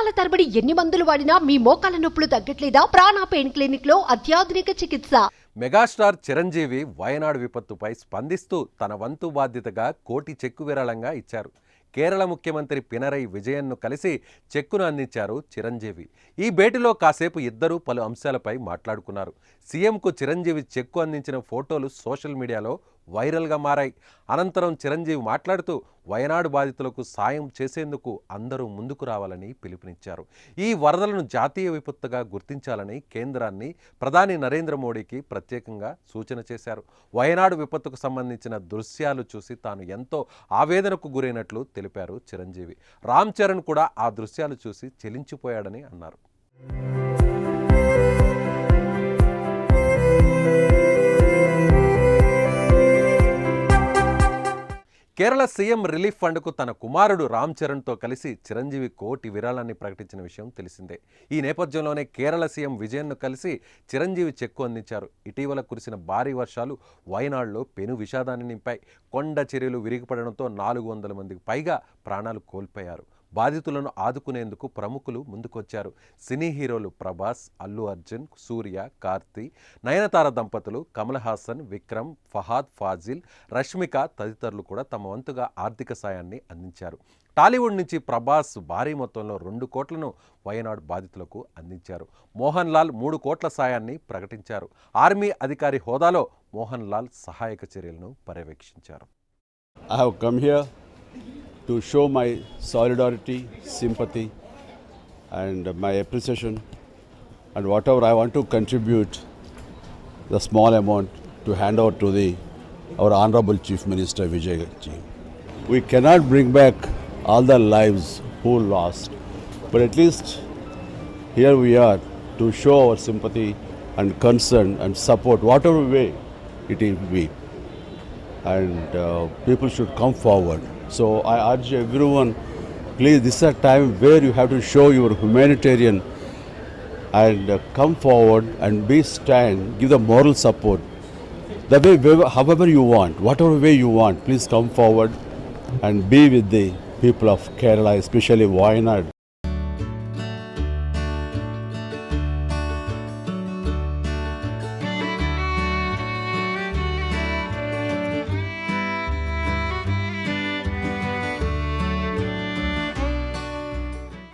సంవత్సరాల తరబడి ఎన్ని మందులు వాడినా మీ మోకాల నొప్పులు తగ్గట్లేదా? ప్రాణ పెయిన్ క్లినిక్లో అత్యాధునిక చికిత్స. మెగాస్టార్ చిరంజీవి వయనాడు విపత్తుపై స్పందిస్తూ తన వంతు బాధ్యతగా కోటి చెక్కు విరాళంగా ఇచ్చారు. కేరళ ముఖ్యమంత్రి పినరై విజయన్ను కలిసి చెక్కును అందించారు చిరంజీవి. ఈ భేటీలో కాసేపు ఇద్దరూ పలు అంశాలపై మాట్లాడుకున్నారు. సీఎంకు చిరంజీవి చెక్కు అందించిన ఫోటోలు సోషల్ మీడియాలో వైరల్గా మారాయి. అనంతరం చిరంజీవి మాట్లాడుతూ వయనాడు బాధితులకు సాయం చేసేందుకు అందరూ ముందుకు రావాలని పిలుపునిచ్చారు. ఈ వరదలను జాతీయ విపత్తుగా గుర్తించాలని కేంద్రాన్ని ప్రధాని నరేంద్ర మోడీకి ప్రత్యేకంగా సూచన చేశారు. వయనాడు విపత్తుకు సంబంధించిన దృశ్యాలు చూసి తాను ఎంతో ఆవేదనకు గురైనట్లు తెలిపారు చిరంజీవి. రామ్ చరణ్ కూడా ఆ దృశ్యాలు చూసి చెలించిపోయాడని అన్నారు. కేరళ సీఎం రిలీఫ్ ఫండ్కు తన కుమారుడు రామ్ చరణ్తో కలిసి చిరంజీవి కోటి విరాళాన్ని ప్రకటించిన విషయం తెలిసిందే. ఈ నేపథ్యంలోనే కేరళ సీఎం విజయన్ను కలిసి చిరంజీవి చెక్కు అందించారు. ఇటీవల కురిసిన భారీ వర్షాలు వయనాడులో పెను విషాదాన్ని నింపాయి. కొండ చర్యలు విరిగిపడడంతో నాలుగు వందల మందికి పైగా ప్రాణాలు కోల్పోయారు. బాధితులను ఆదుకునేందుకు ప్రముఖులు ముందుకొచ్చారు. సినీ హీరోలు ప్రభాస్ అల్లు అర్జున్ సూర్య కార్తీ నయనతార దంపతులు కమల్ హాసన్ విక్రమ్ ఫహాద్ ఫాజిల్ రష్మిక తదితరులు కూడా తమ వంతుగా ఆర్థిక సాయాన్ని అందించారు. టాలీవుడ్ నుంచి ప్రభాస్ భారీ మొత్తంలో రెండు కోట్లను వయనాడు బాధితులకు అందించారు. మోహన్ లాల్ మూడు కోట్ల సాయాన్ని ప్రకటించారు. ఆర్మీ అధికారి హోదాలో మోహన్ లాల్ సహాయక చర్యలను పర్యవేక్షించారు. To show my solidarity, sympathy, and my appreciation, and whatever I want to contribute, the small amount to hand over to the our honorable Chief Minister Vijay Ji. We cannot bring back all the lives who lost, but at least here we are to show our sympathy and concern and support, whatever way it will be and uh, people should come forward. So I urge everyone, please, this is a time where you have to show your humanitarian and uh, come forward and be stand, give the moral support. The way, however you want, whatever way you want, please come forward and be with the people of Kerala, especially Wayanad.